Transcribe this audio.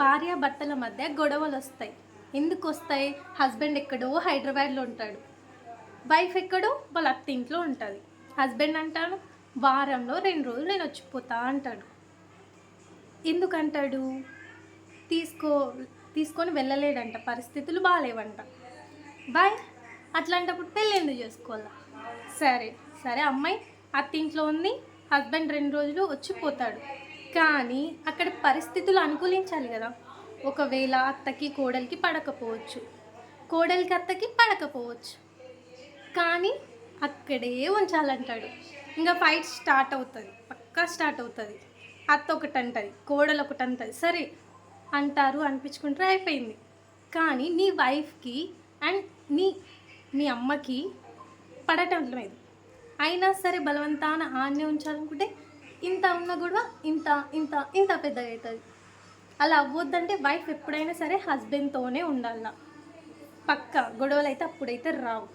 భార్య భర్తల మధ్య గొడవలు వస్తాయి ఎందుకు వస్తాయి హస్బెండ్ ఎక్కడో హైదరాబాద్లో ఉంటాడు. వైఫ్ ఎక్కడో వాళ్ళ అత్త ఇంట్లో ఉంటుంది. హస్బెండ్ అంటాడు వారంలో రెండు రోజులు నేను వచ్చిపోతా అంటాడు. ఎందుకంటాడు? తీసుకో తీసుకొని వెళ్ళలేడంట. పరిస్థితులు బాగాలేవంట బాయ్ అట్లాంటప్పుడు పెళ్ళి ఎందుకు చేసుకోవాలా? సరే సరే అమ్మాయి అత్తింట్లో ఉంది హస్బెండ్ రెండు రోజులు వచ్చిపోతాడు. కానీ అక్కడ పరిస్థితులు అనుకూలించాలి కదా. ఒకవేళ అత్తకి కోడలికి పడకపోవచ్చు. కోడలికి అత్తకి పడకపోవచ్చు. కానీ అక్కడే ఉంచాలంటాడు. ఇంకా ఫైట్ స్టార్ట్ అవుతుంది. పక్కా స్టార్ట్ అవుతుంది. అత్త ఒకటి అంటుంది కోడలు ఒకటి అంటుంది సరే అంటారు అనిపించుకుంటే అయిపోయింది. కానీ నీ వైఫ్కి అండ్ నీ నీ అమ్మకి పడటం లేదు. అయినా సరే బలవంతాన ఆన్నే ఉంచాలనుకుంటే ఇంత ఉన్న గొడవ ఇంత ఇంత ఇంత పెద్దగా అవుతుంది. అలా అవ్వద్దంటే వైఫ్ ఎప్పుడైనా సరే హస్బెండ్తోనే ఉండాలి పక్క గొడవలు అయితే అప్పుడైతే రావు.